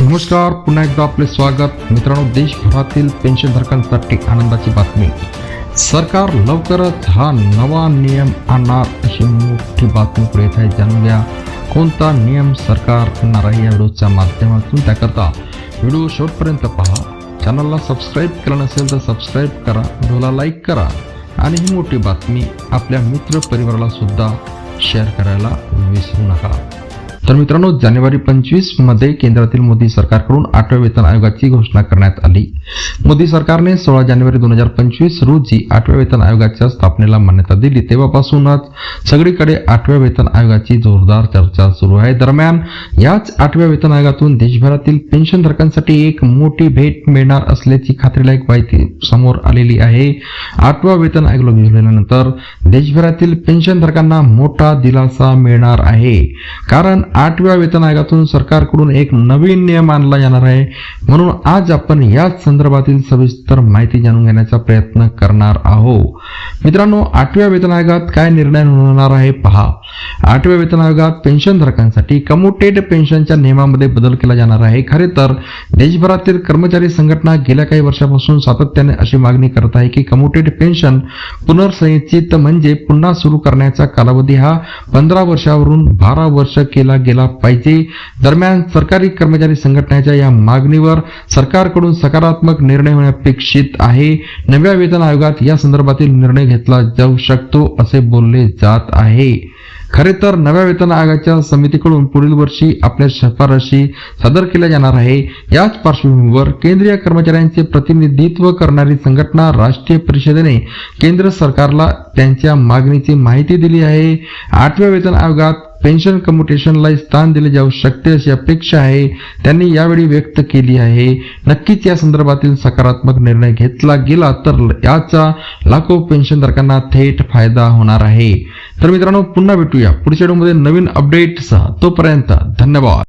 नमस्कार पुन्हा एकदा आपले स्वागत. मित्रांनो देशभरातील पेन्शनधारकांसाठी आनंदाची बातमी. सरकार लवकरच हा नवा नियम आणणार अशी मोठी बातमी पुढे येत आहे. जाणूया कोणता नियम सरकार आणणार आहे या व्हिडिओच्या माध्यमातून? त्याकरता व्हिडिओ शेवटपर्यंत पहा. चॅनलला सबस्क्राईब केलं नसेल तर सबस्क्राईब करा. व्हिडिओला लाईक करा. आणि ही मोठी बातमी आपल्या मित्र परिवाराला सुद्धा शेअर करायला विसरू नका. तर मित्रांनो जानेवारी पंचवीसमध्ये केंद्रातील मोदी सरकारकडून आठव्या वेतन आयोगाची घोषणा करण्यात आली. मोदी सरकारने सोळा जानेवारी दोन हजार पंचवीस रोजी आठव्या वेतन आयोगाच्या स्थापनेला मान्यता दिली. तेव्हापासूनच सगळीकडे आठव्या वेतन आयोगाची जोरदार चर्चा सुरू आहे. दरम्यान याच आठव्या वेतन आयोगातून देशभरातील पेन्शनधारकांसाठी एक मोठी भेट मिळणार असल्याची खात्रीलायक माहिती समोर आलेली आहे. आठवा वेतन आयोग लागू झाल्यानंतर देशभरातील पेन्शनधारकांना मोठा दिलासा मिळणार आहे. कारण आठव्या वेतन आयोगातून सरकारकडून एक नवीन नियम आणला जाणार आहे. म्हणून आज आपण याच संदर्भातील सविस्तर माहिती जाणून घेण्याचा प्रयत्न करणार आहोत. मित्रांनो आठव्या वेतन आयोगात काय निर्णय होणार आहे पहा. आठव्या वेतन आयोगात पेन्शनधारकांसाठी कम्युटेड पेन्शनच्या नियमामध्ये बदल केला जाणार आहे. खरे तर देशभरातील कर्मचारी संघटना गेल्या काही वर्षापासून सातत्याने अशी मागणी करत आहे की कम्युटेड पेन्शन पुनर्संचित म्हणजे पुन्हा सुरू करण्याचा कालावधी हा पंधरा वर्षावरून बारा वर्ष केला गेला पाहिजे. दरम्यान सरकारी कर्मचारी संघटनेच्या या मागणीवर सरकारकडून सकारात्मक निर्णय होणे अपेक्षित आहे. नव्या वेतन आयोगात या संदर्भातील निर्णय घेतला जाऊ शकतो असे बोलले जात आहे. खरे तर नव्या वेतन आयोगाच्या समितीकडून पुढील वर्षी आपल्या शिफारशी सादर केल्या जाणार आहे. याच पार्श्वभूमीवर केंद्रीय कर्मचाऱ्यांचे प्रतिनिधित्व करणारी संघटना राष्ट्रीय परिषदेने केंद्र सरकारला त्यांच्या मागणीची माहिती दिली आहे. आठव्या वेतन आयोगात पेन्शन कम्युटेशनला स्थान दिले जाऊ शकते अशी अपेक्षा आहे. त्यांनी यावेळी व्यक्त केली आहे. नक्कीच या संदर्भातील सकारात्मक निर्णय घेतला गेला तर याचा लाखो पेन्शनधारकांना थेट फायदा होणार आहे. तर मित्रांनो पुन्हा भेटूया. पुढच्या व्हिडिओमध्ये नवीन अपडेटसह तोपर्यंत धन्यवाद.